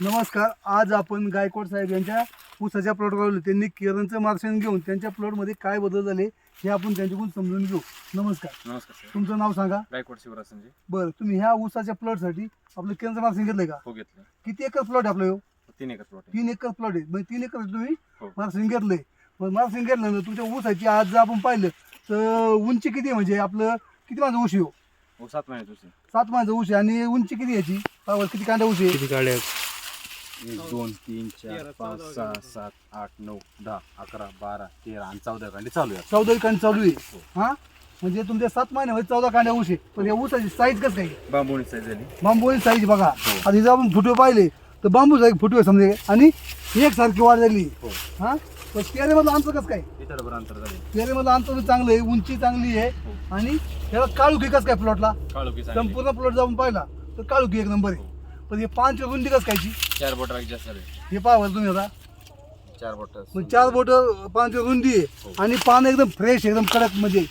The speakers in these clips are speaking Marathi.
नमस्कार आज आपण गायकवाड साहेब यांच्या ऊसाच्या प्लॉटवर आलो. त्यांनी केरळचं मार्गदर्शन घेऊन त्यांच्या प्लॉटमध्ये काय बदल झाले हे आपण त्यांच्याकडून समजून घेऊ. नमस्कार. नमस्कार तुमचं नाव सांगा. गायकवाड शिवराज संजय. बरं तुम्ही ह्या ऊसाच्या प्लॉटसाठी आपलं केरळचं मार्गदर्शन घेतलंय का? हो घेतलं किती एकर प्लॉट आहे आपलं ह्यो? तीन एकर प्लॉट आहे. तीन एकर प्लॉट आहे. म्हणजे तीन एकर तुम्ही हो. मार्गदर्शन घेतलंय. मग मार्गदर्शन घेतल्यानंतर तुमच्या ऊसाची आज जर आपण पाहिलं तर उंची किती आहे? म्हणजे आपलं किती माझं ऊस आहे ह्यो? हो सात महिने तुझे सात माझं ऊस आहे आणि उंची किती आहे याची? पावर किती कांदा ऊस आहे? किती गाड्या एक दोन तीन चार पाच सहा सात आठ नऊ दहा अकरा बारा तेरा आणि चौदा कांडे चालू आहे चौदा कांडे चालू आहे. हा. म्हणजे तुमच्या सात महिन्यामध्ये चौदा कांड्या ऊस आहे. पण या ऊसाची साईज कसं काय बांबोणी साईज झाली. बांबूची साईज बघा. हो. आता जर आपण फुटवे पाहिले तर बांबूचा एक फुटवे समजे आणि एकसारखी वाढ झाली. हो. हा? पण पेरेमधलं अंतर कसं काय? अंतर झाले. पेरेमधलं अंतर चांगलं आहे उंची चांगली आहे. हो. आणि त्याला काळुकी कसं काय प्लॉटला संपूर्ण प्लॉट जाऊन पाहिला तर काळुकी एक नंबर आहे. पण हे पाच रुंदी कसं कायची चार बोट जास्त झाले. हे पाहा बरं तुम्ही आता. चार बोट मग चार बोट पाच रुंदी आहे. हो. आणि पान एकदम फ्रेश एकदम कडकमध्ये.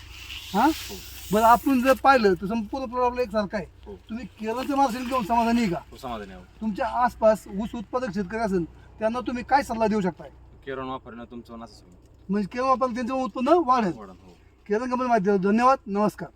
हा? हो. बरं आपण जर पाहिलं तर संपूर्ण आपला एकसारखा आहे. हो. तुम्ही केरळचं मार्गदर्शन घेऊन समाधानी आहे का? समाधानी आहो तुमच्या आसपास ऊस उत्पादक शेतकरी असेल त्यांना तुम्ही काय सल्ला देऊ शकताय? केरळ वापरणं तुमचं असं म्हणजे केव्हा आपण त्यांचं उत्पन्न वाढेल. हो. केरळ कंपनी माहिती धन्यवाद नमस्कार.